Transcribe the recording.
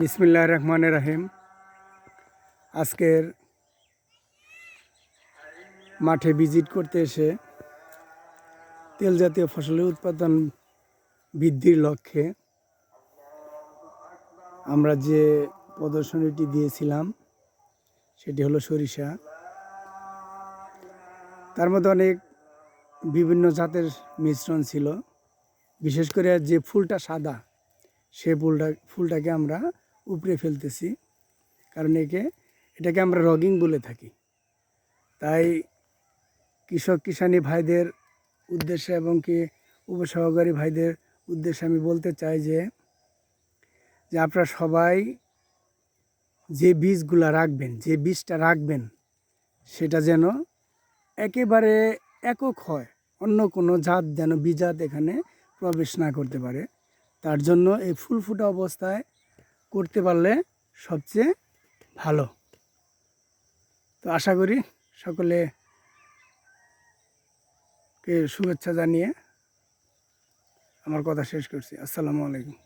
বিসমিল্লাহ রহমানের রাহিম। আজকের মাঠে ভিজিট করতে এসে তেল জাতীয় ফসলের উৎপাদন বৃদ্ধির লক্ষ্যে আমরা যে প্রদর্শনীটি দিয়েছিলাম, সেটি হলো সরিষা। তার মধ্যে অনেক বিভিন্ন জাতের মিশ্রণ ছিল। বিশেষ করে যে ফুলটা সাদা, সে ফুলটা, ফুলটাকে আমরা উপড়ে ফেলতেছি। কারণ একে, এটাকে আমরা রগিং বলে থাকি। তাই কৃষক কিষানি ভাইদের উদ্দেশ্যে এবং কি উপসহকারী ভাইদের উদ্দেশ্যে আমি বলতে চাই যে যে আপনারা সবাই যে বীজগুলা রাখবেন, যে বীজটা রাখবেন, সেটা যেন একেবারে একক হয়। অন্য কোনো জাত যেন বীজাত এখানে প্রবেশ না করতে পারে। তার জন্য এই ফুল ফুটা অবস্থায় করতে পারলে সবচেয়ে ভালো। তো আশা করি সকলে কে শুভেচ্ছা জানিয়ে আমার কথা শেষ করছি। আসসালামু আলাইকুম।